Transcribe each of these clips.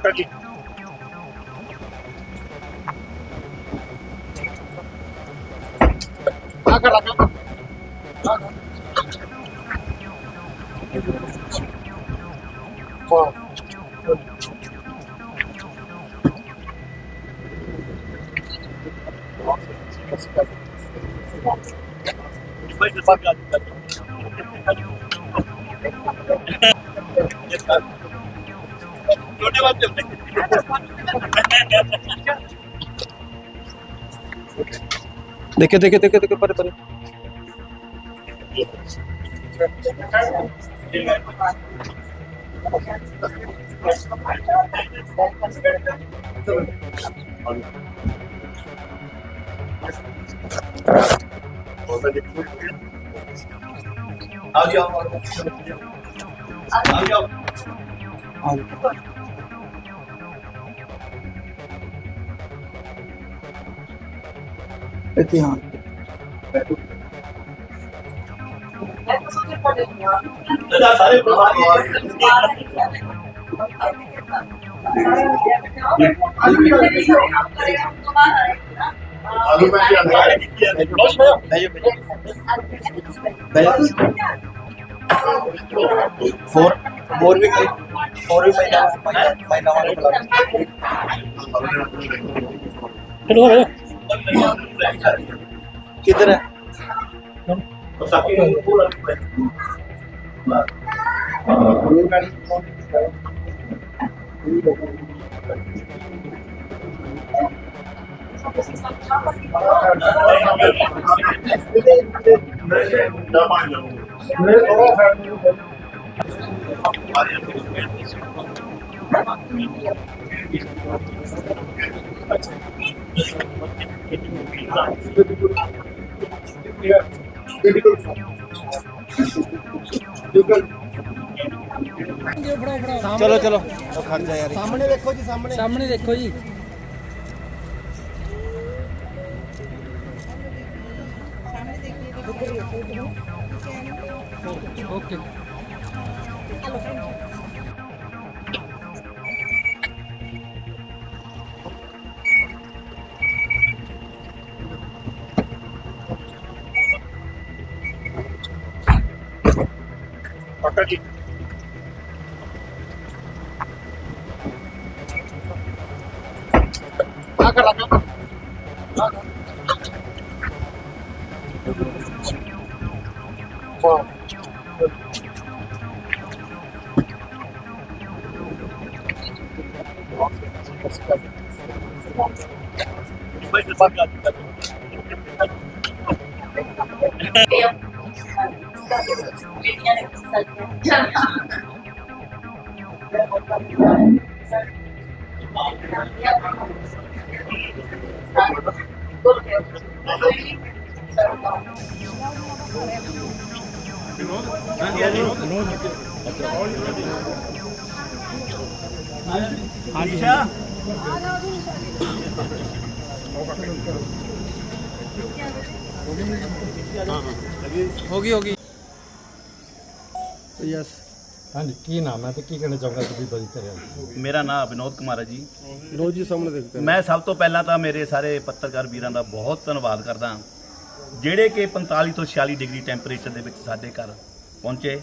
ਪੱਕਾ ਜੀ ਆ ਕਰ ਲਾ ਕਰ ਵਾਹ ਛੋਟੇ ਬਾਤ ਦੇਖੇ ਦੇਖੇ ਦੇਖੇ ਦੇਖੇ ਪਰੇ ਪਰੇ। ਆ ਜਾਓ। ਆ ਜਾਓ। ਇੱਥੇ ਹਾਂ ਇਹਦਾ ਸਾਰੇ ਪ੍ਰਭਾਵੀ ਆਲੂ ਮੈਂ ਕੀ ਆਂਦਾ ਬਸ ਫੋਰ ਫੋਰ ਵੀ ਕੋਈ ਫੋਰ ਵੀ ਮੈਂ ਮੈਂ ਨਵਾਂ ਨਿਕਲਾ ਕਿੱਧਰ ਹੈ ਚਲੋ ਚਲੋ ਉਹ ਖੜ ਜਾ ਯਾਰ ਸਾਹਮਣੇ ਦੇਖੋ ਜੀ ਸਾਹਮਣੇ ਸਾਹਮਣੇ ਦੇਖੋ ਜੀ ਓਕੇ ਪੱਕਾ ਜੀ ਆ ਕਰ ਲਾ ਕਰ ਵਾਹ ਹੋ ਗਈ ਹੋ ਗਈ ਯੈਸ ਹਾਂਜੀ ਕੀ ਨਾਮ ਹੈ ਤੇ ਕੀ ਕਹਿਣਾ ਚਾਹੁੰਦਾ ਤੁਸੀਂ ਬੜੀ ਕਰਿਆ ਮੇਰਾ ਨਾਮ ਵਿਨੋਦ ਕੁਮਾਰ ਹੈ ਜੀ। ਰੋਜ਼ ਜੀ ਸਾਹਮਣੇ ਦੇਖਦੇ ਮੈਂ ਸਭ ਤੋਂ ਪਹਿਲਾਂ ਤਾਂ ਮੇਰੇ ਸਾਰੇ ਪੱਤਰਕਾਰ ਵੀਰਾਂ ਦਾ ਬਹੁਤ ਧੰਨਵਾਦ ਕਰਦਾ ਜਿਹੜੇ ਕਿ 45 ਤੋਂ 46 ਡਿਗਰੀ ਟੈਂਪਰੇਚਰ ਦੇ ਵਿੱਚ ਸਾਡੇ ਘਰ ਪਹੁੰਚੇ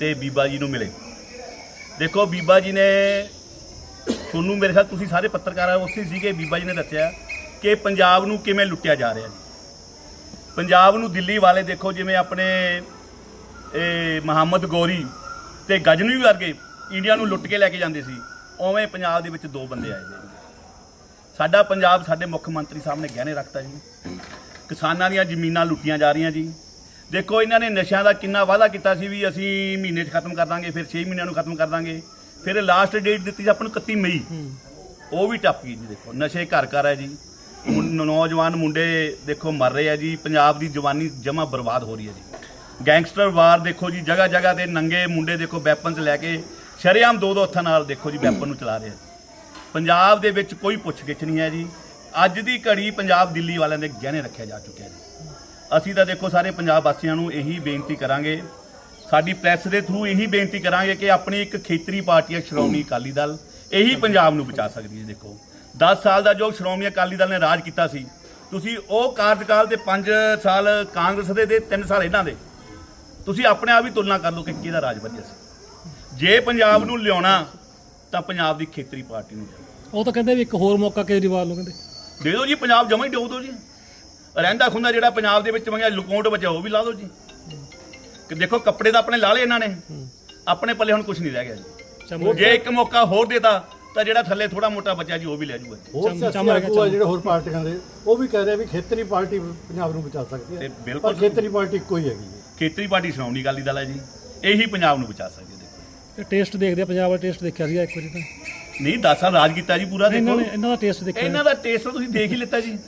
ਤੇ ਬੀਬਾ ਜੀ ਨੂੰ ਮਿਲੇ। ਦੇਖੋ ਬੀਬਾ ਜੀ ਨੇ ਤੁਹਾਨੂੰ ਮੇਰੇ ਖਿਆਲ ਤੁਸੀਂ ਸਾਰੇ ਪੱਤਰਕਾਰ ਉੱਥੇ ਸੀਗੇ ਬੀਬਾ ਜੀ ਨੇ ਦੱਸਿਆ ਕਿ ਪੰਜਾਬ ਨੂੰ ਕਿਵੇਂ ਲੁੱਟਿਆ ਜਾ ਰਿਹਾ ਜੀ ਪੰਜਾਬ ਨੂੰ ਦਿੱਲੀ ਵਾਲੇ ਦੇਖੋ ਜਿਵੇਂ ਆਪਣੇ ਇਹ ਮੁਹੰਮਦ ਗੋਰੀ ਤੇ ਗਜਨਵੀ ਵਰਗੇ ਇੰਡੀਆ ਨੂੰ ਲੁੱਟ ਕੇ ਲੈ ਕੇ ਜਾਂਦੇ ਸੀ ਉਵੇਂ ਪੰਜਾਬ ਦੇ ਵਿੱਚ ਦੋ ਬੰਦੇ ਆਏ ਨੇ। ਸਾਡਾ ਪੰਜਾਬ ਸਾਡੇ ਮੁੱਖ ਮੰਤਰੀ ਸਾਹਿਬ ਨੇ ਗਹਿਣੇ ਰੱਖਤਾ ਜੀ। ਕਿਸਾਨਾਂ ਦੀਆਂ ਜ਼ਮੀਨਾਂ ਲੁੱਟੀਆਂ ਜਾ ਰਹੀਆਂ ਜੀ। ਦੇਖੋ ਇਹਨਾਂ ਨੇ ਨਸ਼ਿਆਂ ਦਾ ਕਿੰਨਾ ਵਾਅਦਾ ਕੀਤਾ ਸੀ ਵੀ ਅਸੀਂ ਮਹੀਨੇ 'ਚ ਖਤਮ ਕਰ ਦਾਂਗੇ ਫਿਰ 6 ਮਹੀਨਿਆਂ ਨੂੰ ਖਤਮ ਕਰ ਦਾਂਗੇ। ਫਿਰ ਲਾਸਟ ਡੇਟ ਦਿੱਤੀ ਸੀ ਆਪਾਂ ਨੂੰ 31 ਮਈ। ਉਹ ਵੀ ਟੱਪ ਗਈ ਜੀ ਦੇਖੋ ਨਸ਼ੇ ਘਰ ਘਰ ਹੈ ਜੀ। ਨੌਜਵਾਨ ਮੁੰਡੇ ਦੇਖੋ ਮਰ ਰਹੇ ਆ ਜੀ। ਪੰਜਾਬ ਦੀ ਜਵਾਨੀ ਜਮਾ ਬਰਬਾਦ ਹੋ ਰਹੀ ਹੈ ਜੀ। ਗੈਂਗਸਟਰ ਵਾਰ ਦੇਖੋ ਜੀ ਜਗ੍ਹਾ ਜਗ੍ਹਾ ਤੇ ਨੰਗੇ ਮੁੰਡੇ ਦੇਖੋ ਵੈਪਨਸ ਲੈ ਕੇ ਸ਼ਰੇਆਮ ਦੋ ਦੋ ਹੱਥਾਂ ਨਾਲ ਦੇਖੋ ਜੀ ਵੈਪਨ ਨੂੰ ਚਲਾ ਰਹੇ ਆ। ਪੰਜਾਬ ਦੇ ਵਿੱਚ ਕੋਈ ਪੁੱਛਗਿੱਛ ਨਹੀਂ ਹੈ ਜੀ। ਅੱਜ ਦੀ ਘੜੀ ਪੰਜਾਬ ਦਿੱਲੀ ਵਾਲਿਆਂ ਦੇ ਗਹਿਣੇ ਰੱਖਿਆ ਜਾ ਚੁੱਕਿਆ ਜੀ। ਅਸੀਂ ਤਾਂ ਦੇਖੋ ਸਾਰੇ ਪੰਜਾਬ ਵਾਸੀਆਂ ਨੂੰ ਇਹੀ ਬੇਨਤੀ ਕਰਾਂਗੇ। ਸਾਡੀ ਪ੍ਰੈਸ ਦੇ ਥਰੂ ਇਹੀ ਬੇਨਤੀ ਕਰਾਂਗੇ ਕਿ ਆਪਣੀ ਇੱਕ ਖੇਤਰੀ ਪਾਰਟੀ ਹੈ ਸ਼੍ਰੋਮਣੀ ਅਕਾਲੀ ਦਲ ਇਹੀ ਪੰਜਾਬ ਨੂੰ ਬਚਾ ਸਕਦੀ ਹੈ ਦੇਖੋ। 10 ਸਾਲ ਦਾ ਜੋ ਸ਼੍ਰੋਮਣੀ ਅਕਾਲੀ ਦਲ ਨੇ ਰਾਜ ਕੀਤਾ ਸੀ ਤੁਸੀਂ ਉਹ ਕਾਰਜਕਾਲ ਦੇ 5 ਸਾਲ ਕਾਂਗਰਸ ਦੇ ਦੇ 3 ਸਾਲ ਇਹਨਾਂ ਦੇ। ਤੁਸੀਂ ਆਪਣੇ ਆਪ ਹੀ ਤੁਲਨਾ ਕਰ ਲਓ ਕਿ ਕਿਹਦਾ ਰਾਜ ਵਧੀਆ ਸੀ। ਜੇ ਪੰਜਾਬ ਨੂੰ ਲਿਆਉਣਾ ਤਾਂ ਪੰਜਾਬ ਦੀ ਖੇਤਰੀ ਪਾਰਟੀ ਨੂੰ। ਉਹ ਤਾਂ ਕਹਿੰਦੇ ਵੀ ਇੱਕ ਹੋਰ ਮੌਕਾ ਕੇਜਰੀਵਾਲ ਨੂੰ ਕਹਿੰਦੇ। ਦੇ ਦਿਓ ਜੀ ਪੰਜਾਬ ਜਮਾ ਹੀ ਡੋਬ ਦਿਓ ਜੀ। ਰਹਿੰਦਾ ਖੁੰਦਾ ਜਿਹੜਾ ਪੰਜਾਬ ਦੇ ਵਿੱਚ ਮੰਗਿਆ ਲੁਕੋਟ ਬਚਾ ਉਹ ਵੀ ਲਾ ਦਿਓ ਜੀ। ਕਿ ਦੇਖੋ ਕੱਪੜੇ ਤਾਂ ਆਪਣੇ ਲਾ ਲਏ ਇਹਨਾਂ ਨੇ। ਆਪਣੇ ਪੱਲੇ ਹੁਣ ਕੁਝ ਨਹੀਂ ਰਹਿ ਗਿਆ ਜੀ। ਜੇ ਇੱਕ ਮੌਕਾ ਹੋਰ ਦੇਤਾ ਤਾਂ ਜਿਹੜਾ ਥੱਲੇ ਥੋੜਾ ਮੋਟਾ ਬਚਿਆ ਜੀ ਉਹ ਵੀ ਲੈ ਜਾਊਗਾ ਹੋਰ ਚਮ- ਸਿਆਸੀ ਚਮ ਆ ਗਿਆ, ਆਗੂ ਆ ਚਮ। ਜਿਹੜੇ ਹੋਰ ਪਾਰਟੀਆਂ ਦੇ ਉਹ ਵੀ ਕਹਿ ਰਹੇ ਵੀ ਖੇਤਰੀ ਪਾਰਟੀ ਪੰਜਾਬ ਨੂੰ ਬਚਾ ਸਕਦੀ ਹੈ। ਬਿਲਕੁਲ ਪਰ ਖੇਤਰੀ ਪਾਰਟੀ ਇੱਕੋ ਹੀ ਹੈਗੀ ਖੇਤਰੀ ਪਾਰਟੀ ਸ਼੍ਰੋਮਣੀ ਅਕਾਲੀ ਦਲ ਹੈ ਜੀ। ਇਹੀ ਪੰਜਾਬ ਨੂੰ ਬਚਾ ਸਕਦੀ ਹੈ ਦੇਖੋ। ਟੇਸਟ ਦੇਖਦੇ ਆ ਪੰਜਾਬ ਦਾ ਟੇਸਟ ਦੇਖਿਆ ਸੀਗਾ ਇੱਕ ਵਾਰੀ ਤਾਂ। ਨਹੀਂ 10 ਸਾਲ ਰਾਜ ਕੀਤਾ ਜੀ ਪੂਰਾ ਇਹਨਾਂ ਦੇਖੋ ਨੇ ਇਹਨਾਂ ਦਾ ਟੇਸਟ ਦੇਖਿਆ। ਇਹਨਾਂ ਦਾ ਟੇਸਟ ਤੁਸੀਂ ਦੇਖ ਹੀ ਲਿੱਤਾ ਜੀ।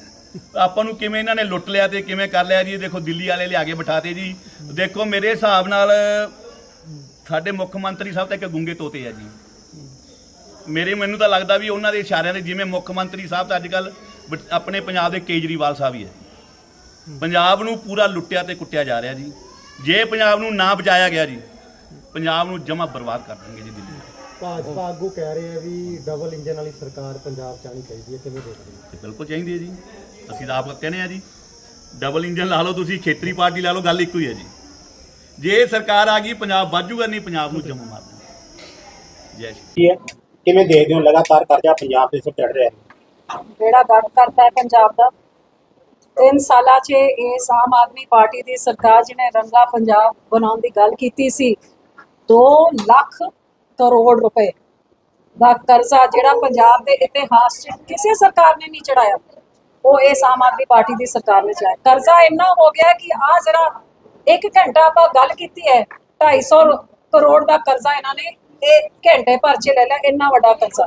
ਆਪਾਂ ਨੂੰ ਕਿਵੇਂ ਇਹਨਾਂ ਨੇ ਲੁੱਟ ਲਿਆ ਤੇ ਕਿਵੇਂ ਕਰ ਲਿਆ ਜੀ ਇਹ ਦੇਖੋ ਦਿੱਲੀ ਵਾਲੇ ਲਿਆ ਕੇ ਬਿਠਾਤੇ ਜੀ। ਦੇਖੋ ਮੇਰੇ ਹਿਸਾਬ ਨਾਲ ਸਾਡੇ ਮੁੱਖ ਮੰਤਰੀ ਸਾਹਿਬ ਤਾਂ ਇੱਕ ਗੁੰਗੇ ਤੋਤੇ ਆ ਜੀ। ਮੇਰੇ ਮੈਨੂੰ ਤਾਂ ਲੱਗਦਾ ਵੀ ਉਹਨਾਂ ਦੇ ਇਸ਼ਾਰਿਆਂ ਦੇ ਜਿਵੇਂ ਮੁੱਖ ਮੰਤਰੀ ਸਾਹਿਬ ਤਾਂ ਅੱਜ ਕੱਲ ਆਪਣੇ ਪੰਜਾਬ ਦੇ ਕੇਜਰੀਵਾਲ ਸਾਹਿਬ ਹੀ ਹੈ। ਪੰਜਾਬ ਨੂੰ ਪੂਰਾ ਲੁੱਟਿਆ ਤੇ ਕੁੱਟਿਆ ਜਾ ਰਿਹਾ ਜੀ। ਜੇ ਪੰਜਾਬ ਨੂੰ ਨਾ ਬਚਾਇਆ ਗਿਆ ਜੀ ਪੰਜਾਬ ਨੂੰ ਜਮਾ ਬਰਬਾਦ ਕਰ ਦੇਣਗੇ ਜੀ ਦਿੱਲੀ। ਭਾਜਪਾ ਆਗੂ ਕਹਿ ਰਹੇ ਆ ਵੀ ਡਬਲ ਇੰਜਨ ਵਾਲੀ ਸਰਕਾਰ ਪੰਜਾਬ ਚ ਆਣੀ ਚਾਹੀਦੀ ਹੈ ਕਿਵੇਂ ਦੇਖਦੇ ਹੋ? ਤੇ ਬਿਲਕੁਲ ਚਾਹੀਦੀ ਹੈ ਜੀ। ਅਸੀਂ ਤਾਂ ਆਪ ਕਹਿੰਦੇ ਆ ਜੀ ਡਬਲ ਇੰਜਨ ਲਾ ਲਓ ਤੁਸੀਂ ਖੇਤਰੀ ਪਾਰਟੀ ਲਾ ਲਓ ਗੱਲ ਇੱਕੋ ਹੀ ਹੈ ਜੀ। ਜੇ ਸਰਕਾਰ ਆ ਗਈ ਪੰਜਾਬ ਵਾਜੂਗਾ ਨਹੀਂ ਪੰਜਾਬ ਨੂੰ ਜੰਮ ਮਾਰ ਦੇਣਾ ਜੈ ਸ਼੍ਰੀ ਕੀ ਹੈ ਕਿਵੇਂ ਦੇਖਦੇ ਹੋ? ਲਗਾਤਾਰ ਕਰਜ਼ਾ ਪੰਜਾਬ ਦੇ ਸਿਰ ਚੜ ਰਿਹਾ ਹੈ। ਜਿਹੜਾ ਦਰਦ ਕਰਦਾ ਹੈ ਪੰਜਾਬ ਦਾ। ਤਿੰਨ ਸਾਲਾਂ 'ਚ ਇਸ ਆਮ ਆਦਮੀ ਪਾਰਟੀ ਦੀ ਸਰਕਾਰ ਜਿਹਨੇ ਰੰਗਾ ਪੰਜਾਬ ਬਣਾਉਣ ਦੀ ਗੱਲ ਕੀਤੀ ਸੀ 2 ਲੱਖ ਕਰੋੜ ਰੁਪਏ ਦਾ ਕਰਜ਼ਾ ਜਿਹੜਾ ਪੰਜਾਬ ਦੇ ਇਤਿਹਾਸ 'ਚ ਕਿਸੇ ਸਰਕਾਰ ਨੇ ਨਹੀਂ ਚੜਾਇਆ ਉਹ ਇਸ ਆਮ ਆਦਮੀ ਪਾਰਟੀ ਦੀ ਸਰਕਾਰ ਨੇ ਚੜਾਇਆ ਕਰਜ਼ਾ ਇੰਨਾ ਹੋ ਗਿਆ ਕਿ ਆ ਜਰਾ ਇੱਕ ਘੰਟਾ ਆਪਾਂ ਗੱਲ ਕੀਤੀ ਹੈ 250 ਕਰੋੜ ਦਾ ਕਰਜ਼ਾ ਇਹਨਾਂ ਨੇ, ਇਹ ਘੰਟੇ ਭਰ 'ਚ ਲੈ ਲਿਆ, ਇੰਨਾ ਵੱਡਾ ਕਰਜ਼ਾ।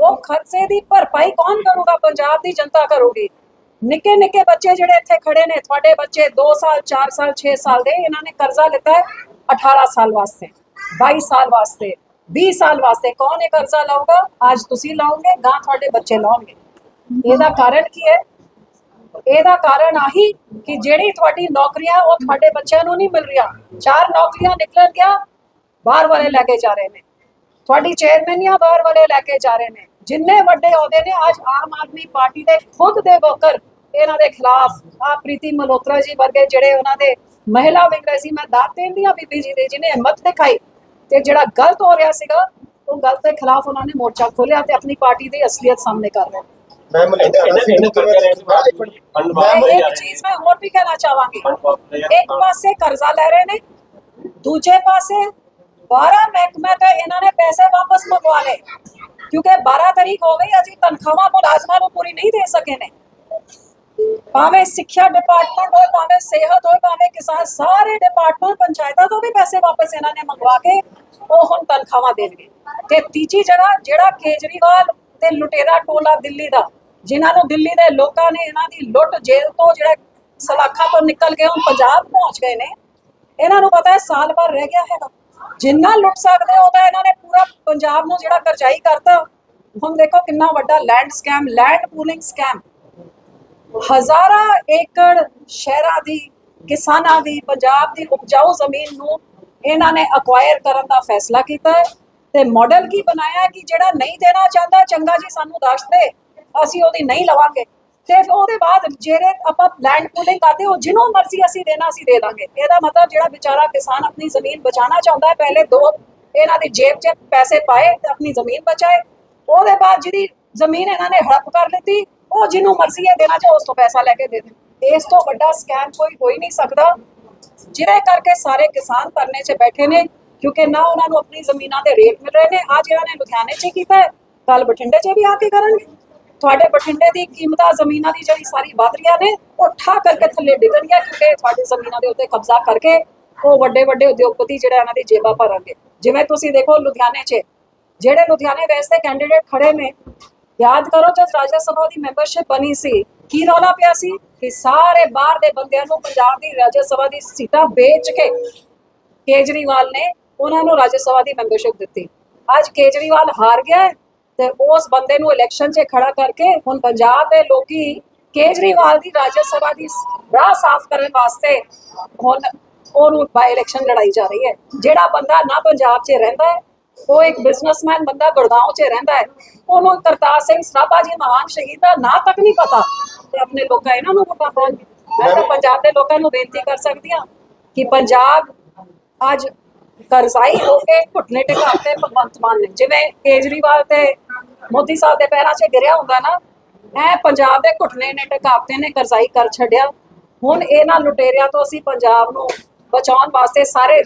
ਉਹ ਖਰਚੇ ਦੀ ਭਰਪਾਈ ਕੌਣ ਕਰੂਗਾ ਪੰਜਾਬ ਦੀ ਜਨਤਾ ਕਰੂਗੀ ਨਿੱਕੇ ਨਿੱਕੇ ਬੱਚੇ ਜਿਹੜੇ ਇੱਥੇ ਖੜੇ ਨੇ ਤੁਹਾਡੇ ਬੱਚੇ 2 ਸਾਲ 4 ਸਾਲ 6 ਸਾਲ ਦੇ ਇਹਨਾਂ ਨੇ ਕਰਜ਼ਾ ਲਿੱਤਾ ਹੈ 18 ਸਾਲ ਵਾਸਤੇ 22 ਸਾਲ ਵਾਸਤੇ 20 ਸਾਲ ਵਾਸਤੇ ਕੌਣ ਇਹ ਕਰਜ਼ਾ ਲਾਊਗਾ ਅੱਜ ਤੁਸੀਂ ਲਾਓਗੇ ਗਾਂ ਤੁਹਾਡੇ ਬੱਚੇ ਲਾਉਣਗੇ ਇਹਦਾ ਕਾਰਨ ਕੀ ਹੈ ਇਹਦਾ ਕਾਰਨ ਆਹੀ ਕਿ ਜਿਹੜੀ ਤੁਹਾਡੀ ਨੌਕਰੀਆਂ ਉਹ ਤੁਹਾਡੇ ਬੱਚਿਆਂ ਨੂੰ ਨਹੀਂ ਮਿਲ ਰਹੀਆਂ ਚਾਰ ਨੌਕਰੀਆਂ ਨਿਕਲਣ ਗਿਆ ਬਾਹਰ ਵਾਲੇ ਲੈ ਕੇ ਜਾ ਰਹੇ ਨੇ ਤੁਹਾਡੀ ਚੇਅਰਮੈਨੀਆਂ ਬਾਹਰ ਵਾਲੇ ਲੈ ਕੇ ਜਾ ਰਹੇ ਨੇ ਜਿੰਨੇ ਵੱਡੇ ਅਹੁਦੇ ਨੇ ਅੱਜ ਆਮ ਆਦਮੀ ਪਾਰਟੀ ਦੇ ਖੁਦ ਦੇ ਵਰਕਰ ਇਹਨਾਂ ਦੇ ਖਿਲਾਫ ਆ ਪ੍ਰੀਤੀ ਮਲਹੋਤਰਾ ਜੀ ਵਰਗੇ ਜਿਹੜੇ ਉਹਨਾਂ ਦੇ ਮਹਿਲਾ ਵਿੰਗ ਰਹੇ ਸੀ ਮੈਂ ਦਾਤ ਦੇਂਦੀ ਆ ਬੀਬੀ ਜੀ ਦੇ ਜਿਹਨੇ ਹਿੰਮਤ ਦਿਖਾਈ ਤੇ ਜਿਹੜਾ ਗਲਤ ਹੋ ਰਿਹਾ ਸੀਗਾ ਉਹ ਗਲਤ ਦੇ ਖਿਲਾਫ ਉਹਨਾਂ ਨੇ ਮੋਰਚਾ ਖੋਲਿਆ ਤੇ ਆਪਣੀ ਪਾਰਟੀ ਦੀ ਅਸਲੀਅਤ ਸਾਹਮਣੇ ਕਰ ਰਹੇ ਮੈਂ ਮਲਿੰਦਰ ਅਸੀਂ ਇਹਨੂੰ ਕਿਵੇਂ ਦੇਖਦੇ ਮੈਂ ਇੱਕ ਚੀਜ਼ ਮੈਂ ਹੋਰ ਵੀ ਕਹਿਣਾ ਚਾਹਾਂਗੀ। ਇੱਕ ਪਾਸੇ ਕਰਜ਼ਾ ਲੈ ਰਹੇ ਨੇ ਦੂਜੇ ਪਾਸੇ 12 ਮਹਿਕਮੇ ਤੇ ਇਹਨਾਂ ਨੇ ਪੈਸੇ ਵਾਪਸ ਮੰਗਵਾ ਲਏ। ਕਿਉਂਕਿ 12 ਤਰੀਕ ਹੋ ਗਈ, ਅਸੀਂ ਤਨਖਾਹਾਂ ਮੁਲਾਜ਼ਮਾਂ ਨੂੰ ਪੂਰੀ ਨਹੀਂ ਦੇ ਸਕੇ ਨੇ। ਭਾਵੇਂ ਸਿੱਖਿਆ ਡਿਪਾਰਟਮੈਂਟ ਹੋਏ, ਭਾਵੇਂ ਸਿਹਤ ਹੋਏ, ਭਾਵੇਂ ਕਿਸਾਨ, ਸਾਰੇ ਡਿਪਾਰਟਮੈਂਟ ਪੰਚਾਇਤਾਂ ਤੋਂ ਵੀ ਪੈਸੇ ਵਾਪਸ ਇਹਨਾਂ ਨੇ ਮੰਗਵਾ ਕੇ ਉਹ ਹੁਣ ਤਨਖਾਹਾਂ ਦੇਣਗੇ। ਤੇ ਤੀਜੀ ਜਗ੍ਹਾ, ਜਿਹੜਾ ਕੇਜਰੀਵਾਲ ਤੇ ਲੁਟੇਰਾ ਟੋਲਾ ਦਿੱਲੀ ਦਾ, ਜਿਨ੍ਹਾਂ ਨੂੰ ਦਿੱਲੀ ਦੇ ਲੋਕਾਂ ਨੇ ਇਹਨਾਂ ਦੀ ਲੁੱਟ ਜੇਲ੍ਹ ਤੋਂ ਜਿਹੜਾ ਸਲਾਖਾਂ ਤੋਂ ਨਿਕਲ ਕੇ ਹੁਣ ਪੰਜਾਬ ਪਹੁੰਚ ਗਏ ਨੇ, ਇਹਨਾਂ ਨੂੰ ਪਤਾ ਹੈ ਸਾਲ ਭਰ ਰਹਿ ਗਿਆ ਹੈਗਾ। ਜਿੰਨਾ ਲੁੱਟ ਸਕਦੇ ਉਹ ਤਾਂ ਇਹਨਾਂ ਨੇ ਪੂਰਾ ਪੰਜਾਬ ਨੂੰ ਜਿਹੜਾ ਕਰਜ਼ਾਈ ਕਰਤਾ। ਹੁਣ ਦੇਖੋ ਕਿੰਨਾ ਵੱਡਾ land scam land pooling scam ਹਜ਼ਾਰਾਂ ਏਕੜ ਸ਼ਹਿਰਾਂ ਦੀ, ਕਿਸਾਨਾਂ ਦੀ, ਪੰਜਾਬ ਦੀ ਉਪਜਾਊ ਜ਼ਮੀਨ ਨੂੰ ਇਹਨਾਂ ਨੇ ਅਕਵਾਇਰ ਕਰਨ ਦਾ ਫੈਸਲਾ ਕੀਤਾ ਹੈ। ਤੇ ਮਾਡਲ ਕੀ ਬਣਾਇਆ ਕਿ ਜਿਹੜਾ ਨਹੀਂ ਦੇਣਾ ਚਾਹੁੰਦਾ, ਚੰਗਾ ਜੀ ਸਾਨੂੰ ਦੱਸ ਦੇ, ਅਸੀਂ ਉਹਦੀ ਨਹੀਂ ਲਵਾਂਗੇ। ਤੇ ਉਹਦੇ ਬਾਅਦ ਜਿਹੜੇ ਆਪਾਂ ਲੈਂਡ ਪੂਲਿੰਗ ਕਰਦੇ, ਉਹ ਜਿਹਨੂੰ ਮਰਜ਼ੀ ਅਸੀਂ ਦੇਣਾ, ਅਸੀਂ ਦੇ ਦਾਂਗੇ। ਇਹਦਾ ਮਤਲਬ ਜਿਹੜਾ ਵਿਚਾਰਾ ਕਿਸਾਨ ਆਪਣੀ ਜ਼ਮੀਨ ਬਚਾਉਣਾ ਚਾਹੁੰਦਾ ਹੈ, ਪਹਿਲੇ ਦੋ ਇਹਨਾਂ ਦੀ ਜੇਬ 'ਚ ਪੈਸੇ ਪਾਏ ਤੇ ਆਪਣੀ ਜ਼ਮੀਨ ਬਚਾਏ। ਉਹਦੇ ਬਾਅਦ ਜਿਹੜੀ ਜ਼ਮੀਨ ਇਹਨਾਂ ਨੇ ਹੜਪ ਕਰ ਲਿੱਤੀ, ਉਹ ਜਿਹਨੂੰ ਮਰਜ਼ੀ ਹੈ ਦੇਣਾ ਚਾਹੋ ਉਸ ਤੋਂ ਪੈਸਾ ਲੈ ਕੇ ਦੇ ਦੇ ਇਸ ਤੋਂ ਵੱਡਾ ਸਕੈਮ ਕੋਈ ਹੋ ਹੀ ਨਹੀਂ ਸਕਦਾ, ਜਿਹਦੇ ਕਰਕੇ ਸਾਰੇ ਕਿਸਾਨ ਧਰਨੇ 'ਚ ਬੈਠੇ ਨੇ, ਕਿਉਂਕਿ ਨਾ ਉਹਨਾਂ ਨੂੰ ਆਪਣੀ ਜ਼ਮੀਨਾਂ ਦੇ ਰੇਟ ਮਿਲ ਰਹੇ ਨੇ, ਅੱਜ ਇਹਨਾਂ ਨੇ ਲੁਧਿਆਣੇ 'ਚ ਕੀਤਾ ਕੱਲ ਬਠਿੰਡੇ 'ਚ ਵੀ ਆ ਕੇ ਕਰਨਗੇ। ਤੁਹਾਡੇ ਬਠਿੰਡੇ ਦੀ ਕੀਮਤਾਂ ਜ਼ਮੀਨਾਂ ਦੀ ਜਿਹੜੀ ਸਾਰੀ ਵਧ ਰਹੀਆਂ ਨੇ, ਉਹ ਠਾ ਕਰਕੇ ਥੱਲੇ ਡਿੱਗਣਗੀਆਂ ਕਿਉਂਕਿ ਤੁਹਾਡੀ ਜ਼ਮੀਨਾਂ ਦੇ ਉੱਤੇ ਕਬਜ਼ਾ ਕਰਕੇ ਉਹ ਵੱਡੇ ਵੱਡੇ ਉਦਯੋਗਪਤੀ ਜਿਹੜੇ ਇਹਨਾਂ ਦੀ ਜੇਬਾਂ ਭਰਨਗੇ। ਜਿਵੇਂ ਤੁਸੀਂ ਦੇਖੋ ਲੁਧਿਆਣੇ 'ਚ, ਜਿਹੜੇ ਲੁਧਿਆਣੇ ਵੈਸਤੇ ਕੈਂਡੀਡੇਟ ਖੜੇ ਨੇ, ਯਾਦ ਕਰੋ ਜਦ ਰਾਜ ਸਭਾ ਦੀ ਮੈਂਬਰਸ਼ਿਪ ਬਣੀ ਸੀ, ਕੀ ਰੌਲਾ ਪਿਆ ਸੀ? ਕਿ ਸਾਰੇ ਬਾਹਰ ਦੇ ਬੰਦਿਆਂ ਨੂੰ ਪੰਜਾਬ ਦੀ ਰਾਜ ਸਭਾ ਦੀ ਸੀਟਾਂ ਵੇਚ ਕੇ ਕੇਜਰੀਵਾਲ ਨੇ ਉਹਨਾਂ ਨੂੰ ਰਾਜ ਸਭਾ ਦੀ ਮੈਂਬਰਸ਼ਿਪ ਦਿੱਤੀ। ਅੱਜ ਕੇਜਰੀਵਾਲ ਹਾਰ ਗਿਆ ਤੇ ਉਸ ਬੰਦੇ ਨੂੰ ਇਲੈਕਸ਼ਨ 'ਚ ਖੜਾ ਕਰਕੇ ਹੁਣ ਪੰਜਾਬ ਦੇ ਲੋਕੀ ਕੇਜਰੀਵਾਲ ਦੀ ਰਾਜ ਸਭਾ ਦੀ ਰਾਹ ਸਾਫ਼ ਕਰਨ ਵਾਸਤੇ ਹੁਣ ਉਹਨੂੰ ਬਾਈ ਇਲੈਕਸ਼ਨ ਲੜਾਈ ਜਾ ਰਹੀ ਹੈ। ਜਿਹੜਾ ਬੰਦਾ ਨਾ ਪੰਜਾਬ 'ਚ ਰਹਿੰਦਾ ਹੈ ਉਹ ਇੱਕ ਬਿਜ਼ਨਸਮੈਨ ਬੰਦਾ ਗੁੜਗਾਉਂ 'ਚ ਰਹਿੰਦਾ ਹੈ ਉਹਨੂੰ ਕਰਤਾਰ ਸਿੰਘ ਸਰਾਭਾ ਜੀ ਮਹਾਨ ਸ਼ਹੀਦ ਦਾ ਨਾਂ ਤੱਕ ਨਹੀਂ ਪਤਾ ਤੇ ਆਪਣੇ ਲੋਕਾਂ ਇਹਨਾਂ ਨੂੰ ਵੋਟਾਂ ਪਾਉਣ ਮੈਂ ਤਾਂ ਪੰਜਾਬ ਦੇ ਲੋਕਾਂ ਨੂੰ ਬੇਨਤੀ ਕਰ ਸਕਦੀ ਹਾਂ ਕਿ ਪੰਜਾਬ ਅੱਜ ਕਰਜ਼ਾਈ ਹੋ ਕੇ ਘੁਟਨੇ ਟਿਕਾਤੇ ਭਗਵੰਤ ਮਾਨ ਨੇ। ਜਿਵੇਂ ਕੇਜਰੀਵਾਲ ਤੇ ਮੋਦੀ ਸਾਹਿਬ ਦੇ ਪੈਰਾਂ 'ਚ ਗਿਰਿਆ ਹੁੰਦਾ ਨਾ, ਐ ਪੰਜਾਬ ਦੇ ਘੁਟਨੇ ਨੇ ਟਿਕਾਤੇ ਨੇ ਕਰਜ਼ਾਈ ਕਰ ਛੱਡਿਆ। ਹੁਣ ਇਹਨਾਂ ਲੁਟੇਰਿਆਂ ਤੋਂ ਅਸੀਂ ਪੰਜਾਬ ਨੂੰ ਬਚਾਉਣ ਵਾਸਤੇ ਸਾਰੇ